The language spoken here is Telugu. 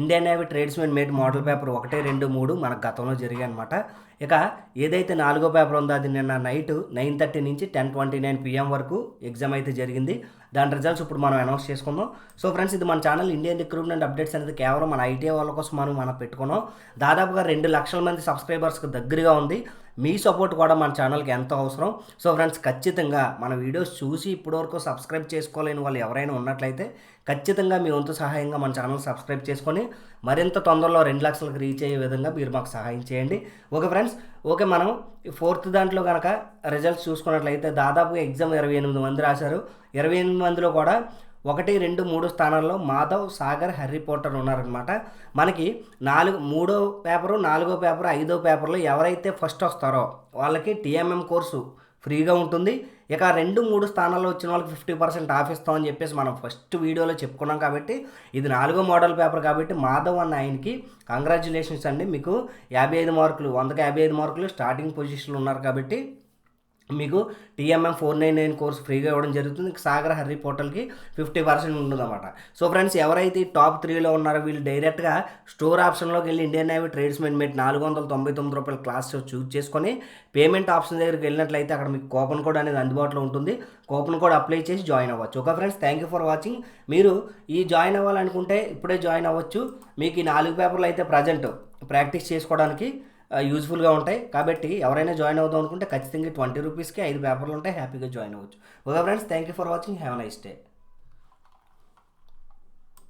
Indian navy tradesmen mate model paper ఒకటి రెండు మూడు మన గతంలో జరిగాయి అనమాట ఇక ఏదైతే నాలుగో పేపర్ ఉందో అది నిన్న నైట్ నైన్ థర్టీ నుంచి టెన్ ట్వంటీ నైన్ పిఎం వరకు ఎగ్జామ్ అయితే జరిగింది. దాని రిజల్ట్స్ ఇప్పుడు మనం అనౌన్స్ చేసుకుందాం. సో ఫ్రెండ్స్ ఇది మన ఛానల్ ఇండియన్ రిక్రూట్మెంట్ అప్డేట్స్ అనేది కేవలం మన ఐటీఐ వాళ్ళ కోసం మనం మనం పెట్టుకున్నాం. దాదాపుగా రెండు లక్షల మంది సబ్స్క్రైబర్స్కి దగ్గరగా ఉంది. మీ సపోర్ట్ కూడా మన ఛానల్కి ఎంతో అవసరం. సో ఫ్రెండ్స్ ఖచ్చితంగా మన వీడియోస్ చూసి ఇప్పటివరకు సబ్స్క్రైబ్ చేసుకోలేని వాళ్ళు ఎవరైనా ఉన్నట్లయితే ఖచ్చితంగా మీ వంతు సహాయంగా మన ఛానల్ సబ్స్క్రైబ్ చేసుకొని మరింత తొందరలో రెండు లక్షలకు రీచ్ అయ్యే విధంగా మీరు మాకు సహాయం చేయండి. ఓకే ఫ్రెండ్స్ ఓకే మనం ఫోర్త్ దాంట్లో కనుక రిజల్ట్స్ చూసుకున్నట్లయితే దాదాపు ఎగ్జామ్ ఇరవై ఎనిమిది మంది రాశారు. ఇరవై ఎనిమిది మందిలో కూడా ఒకటి రెండు మూడు స్థానాల్లో మాధవ్ సాగర్ హ్యారీ పోటర్ ఉన్నారనమాట మనకి నాలుగు మూడో పేపరు నాలుగో పేపరు ఐదో పేపర్లో ఎవరైతే ఫస్ట్ వస్తారో వాళ్ళకి టీఎంఎం కోర్సు ఫ్రీగా ఉంటుంది. ఇక రెండు మూడు స్థానాల్లో వచ్చిన వాళ్ళకి ఫిఫ్టీ పర్సెంట్ ఆఫ్ ఇస్తామని చెప్పేసి మనం ఫస్ట్ వీడియోలో చెప్పుకున్నాం కాబట్టి ఇది నాలుగో మోడల్ పేపర్ కాబట్టి మాధవ్ అన్న ఆయనకి కంగ్రాచులేషన్స్ అండి. మీకు యాభై ఐదు మార్కులు వందకి యాభై ఐదు మార్కులు స్టార్టింగ్ పొజిషన్లో ఉన్నారు కాబట్టి మీకు TMM four nine nine course ఫ్రీగా ఇవ్వడం జరుగుతుంది. సాగర్ హర్రీ పోర్టల్కి ఫిఫ్టీ పర్సెంట్ ఉంటుందన్నమాట. సో ఫ్రెండ్స్ ఎవరైతే టాప్ త్రీలో ఉన్నారో వీళ్ళు డైరెక్ట్గా స్టోర్ ఆప్షన్లోకి వెళ్ళి ఇండియన్ నేవీ ట్రేడ్స్మెన్ మేట్ నాలుగు వందల తొంభై తొమ్మిది రూపాయల క్లాస్ చూజ్ చేసుకొని పేమెంట్ ఆప్షన్ దగ్గరికి వెళ్ళినట్లయితే అక్కడ మీకు కూపన్ కోడ్ అనేది అందుబాటులో ఉంటుంది. కూపన్ కోడ్ అప్లై చేసి జాయిన్ అవ్వచ్చు. Okay friends thank you for watching మీరు ఈ జాయిన్ అవ్వాలనుకుంటే ఇప్పుడే జాయిన్ అవ్వచ్చు. మీకు ఈ నాలుగు పేపర్లు అయితే ప్రజెంట్ ప్రాక్టీస్ చేసుకోవడానికి యూజ్ఫుల్గా ఉంటాయి. కాబట్టి ఎవరైనా జాయిన్ అవుదాం అనుకుంటే ఖచ్చితంగా ట్వంటీ రూపీస్కి ఐదు పేపర్లు ఉంటాయి. హ్యాపీగా జాయిన్ అవ్వచ్చు. Okay friends thank you for watching have nice day